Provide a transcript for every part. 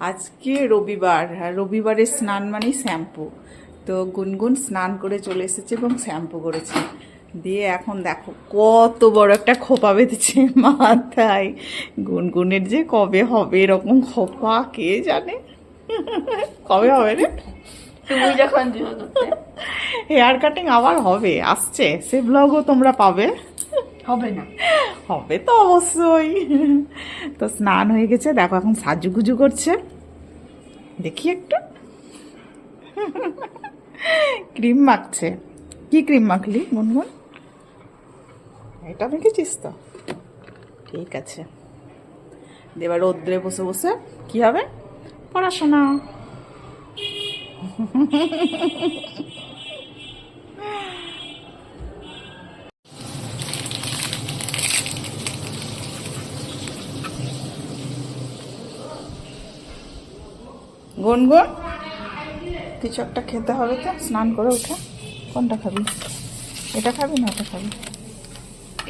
আজকে রবিবার আর রবিবারের স্নান মানেই শ্যাম্পু। তো গুনগুন স্নান করে চলে এসেছে এবং শ্যাম্পু করেছে। দিয়ে এখন দেখো কত বড় একটা খোপা বেঁধেছে মাথায়। গুনগুনের যে কবে হবে এরকম খোপা কে জানে? কবে হবে রে? তুমি যখন হেয়ার কাটিং আবার হবে আসছে। সে ব্লগও তোমরা পাবে। হবে না। হবে তো অবশ্যই। তো স্নান হয়ে গেছে, দেখো এখন সাজুগুজু করছে। দেখি একটু। ক্রিম মাখছে। কি ক্রিম মাখলি গুনগুন এটা মেখেছিস তো? ঠিক আছে। এবার রোদ্রে বসে বসে কি হবে? পড়াশোনা। গুনগুন কিছু একটা খেতে হবে তো স্নান করে উঠে। কোনটা খাবি? এটা খাবি না ওটা খাবি?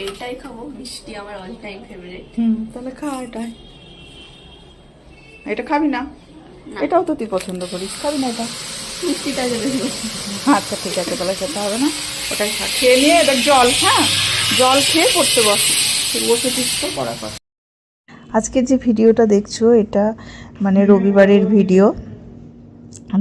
এইটাই খাব মিষ্টি আমার অল টাইম ফেভারিট হুম তাহলে খা এটাই। এটা খাবি না। এটাও তো তুই পছন্দ করিস খাবি না এটা? মিষ্টিটা যাবে আচ্ছা ঠিক আছে তাহলে খেতে হবে না। ওটাই খা। খেয়ে নিয়ে এটা জল হ্যাঁ? জল খেয়ে পড়তে বস। তুই বসেছিস তো পড়া কর আজকের যে ভিডিওটা দেখছ এটা মানে রবিবারের ভিডিও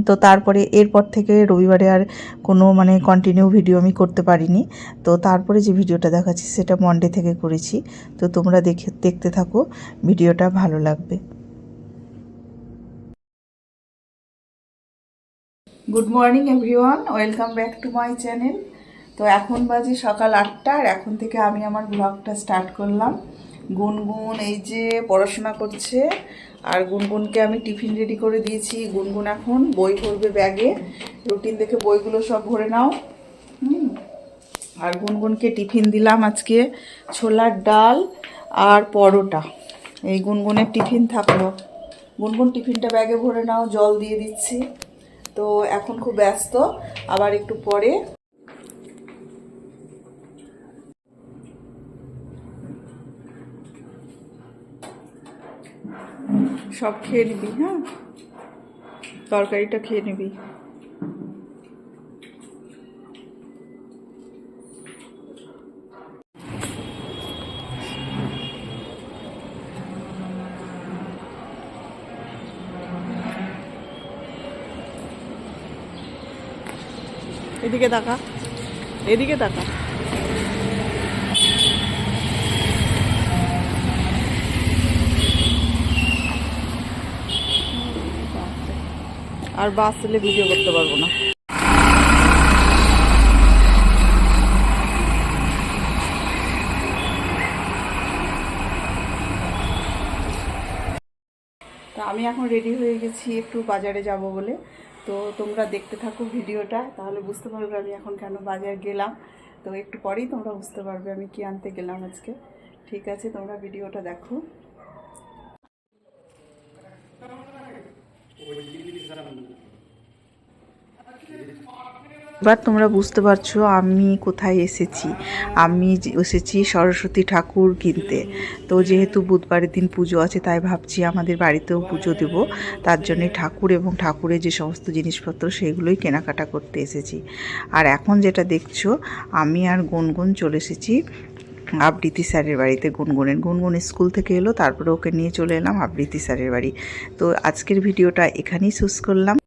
তো তারপরে এরপর থেকে রবিবারে আর কোনো মানে কন্টিনিউ ভিডিও আমি করতে পারিনি। তো তারপরে যে ভিডিওটা দেখাচ্ছি সেটা মন্ডে থেকে করেছি। তো তোমরা দেখে, দেখতে থাকো ভিডিওটা ভালো লাগবে। Good morning everyone welcome back to my channel তো এখন বাজে সকাল আটটা, আর এখন থেকে আমি আমার ব্লগটা স্টার্ট করলাম। গুনগুন এই যে পড়াশোনা করছে, আর গুনগুনকে আমি টিফিন রেডি করে দিয়েছি। গুনগুন এখন বই ভরবে ব্যাগে। রুটিন দেখে বইগুলো সব ভরে নাও। হুম। আর গুনগুনকে টিফিন দিলাম আজকে ছোলার ডাল আর পরোটা। এই গুনগুনের টিফিন থাকল। গুনগুন টিফিনটা ব্যাগে ভরে নাও, জল দিয়ে দিচ্ছি। তো এখন খুব ব্যস্ত। আবার একটু পরে সব খেয়ে নিবি হ্যাঁ? তরকারিটা খেয়ে নিবি। এদিকে তাকা এদিকে তাকা। আর বাস এলে ভিডিও করতে পারব না। আমি এখন রেডি হয়ে গেছি একটু বাজারে যাব বলে। তো তোমরা দেখতে থাকো ভিডিওটা, তাহলে বুঝতে পারবে আমি এখন কেন বাজার গেলাম। তো একটু পরেই তোমরা বুঝতে পারবে আমি কি আনতে গেলাম আজকে। ঠিক আছে, তোমরা ভিডিওটা দেখো। এবার তোমরা বুঝতে পারছ আমি কোথায় এসেছি। আমি এসেছি সরস্বতী ঠাকুর কিনতে। তো যেহেতু বুধবারের দিন পুজো আছে, তাই ভাবছি আমাদের বাড়িতেও পুজো দেব। তার জন্যে ঠাকুর এবং ঠাকুরের যে সমস্ত জিনিসপত্র, সেগুলোই কেনাকাটা করতে এসেছি। আর এখন যেটা দেখছ, আমি আর গুনগুন চলে এসেছি আবৃত্তি স্যারের বাড়িতে গুনগুনের। গুনগুন স্কুল থেকে এলো, তারপরে ওকে নিয়ে চলে এলাম আবৃত্তি স্যারের বাড়ি। তো আজকের ভিডিওটা এখানেই শেষ করলাম।